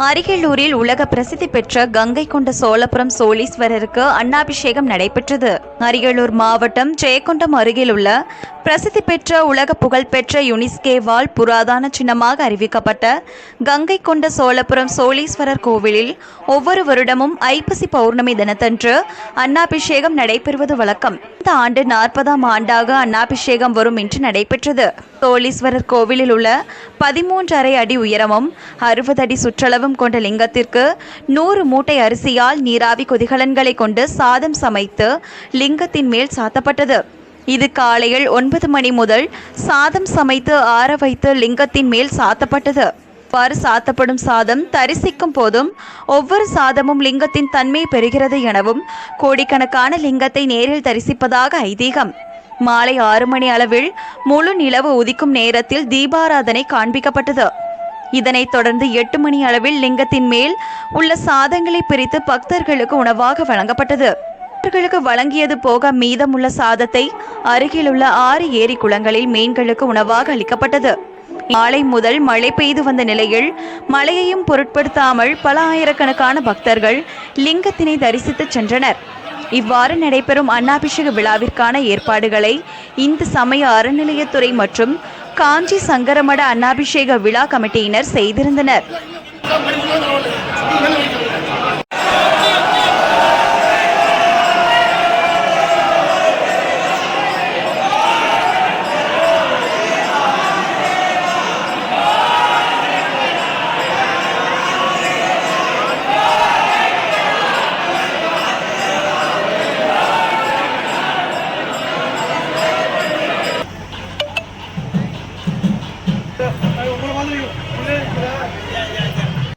அரியலூரில் உலக பிரசித்தி பெற்ற கங்கை கொண்ட சோழபுரம் சோழீஸ்வரருக்கு அன்னாபிஷேகம் நடைபெற்றது. அரியலூர் மாவட்டம் ஜெயக்குண்டம் அருகில் உள்ள பிரசித்தி பெற்ற உலக புகழ்பெற்ற யுனிஸ்கேவால் புராதான சின்னமாக அறிவிக்கப்பட்ட கங்கை கொண்ட சோழபுரம் சோழீஸ்வரர் கோவிலில் ஒவ்வொரு வருடமும் ஐப்பசி பௌர்ணமி தினத்தன்று அன்னாபிஷேகம் நடைபெறுவது வழக்கம். இந்த ஆண்டு நாற்பதாம் ஆண்டாக அன்னாபிஷேகம் வரும் இன்று நடைபெற்றது. சோழீஸ்வரர் கோவிலில் உள்ள பதிமூன்றரை அடி உயரமும் அறுபது அடி சுற்றளவும் கொண்ட லிங்கத்திற்கு நூறு மூட்டை அரிசியால் நீராவி கொதிகலன்களை கொண்டு சாதம் சமைத்து லிங்கத்தின் மேல் சாத்தப்பட்டது. இது காலையில் ஒன்பது மணி முதல் சாதம் சமைத்து ஆற வைத்து லிங்கத்தின் மேல் சாத்தப்பட்டது. அவ்வாறு சாத்தப்படும் சாதம் தரிசிக்கும் போதும் ஒவ்வொரு சாதமும் லிங்கத்தின் தன்மை பெறுகிறது எனவும் கோடிக்கணக்கான லிங்கத்தை நேரில் தரிசிப்பதாக ஐதீகம். மாலை ஆறு மணி அளவில் முழு நிலவு உதிக்கும் நேரத்தில் தீபாராதனை காண்பிக்கப்பட்டது. இதனைத் தொடர்ந்து எட்டு மணி அளவில் லிங்கத்தின் மேல் உள்ள சாதங்களை பிரித்து பக்தர்களுக்கு உணவாக வழங்கப்பட்டது. பக்தர்களுக்கு வழங்கியது போக மீதமுள்ள சாதத்தை அருகிலுள்ள ஆறு ஏரி குளங்களில் மீன்களுக்கு உணவாக அளிக்கப்பட்டது. மாலை முதல் மழை பெய்து வந்த நிலையில் மழையையும் பொருட்படுத்தாமல் பல ஆயிரக்கணக்கான பக்தர்கள் லிங்கத்தினை தரிசித்து சென்றனர். இவ்வாறு நடைபெறும் அன்னாபிஷேக விழாவிற்கான ஏற்பாடுகளை இந்து சமய அறநிலையத்துறை மற்றும் காஞ்சி சங்கரமட அன்னாபிஷேக விழா கமிட்டியினர் செய்திருந்தனர். மாதிரி உள்ளே இருக்கிற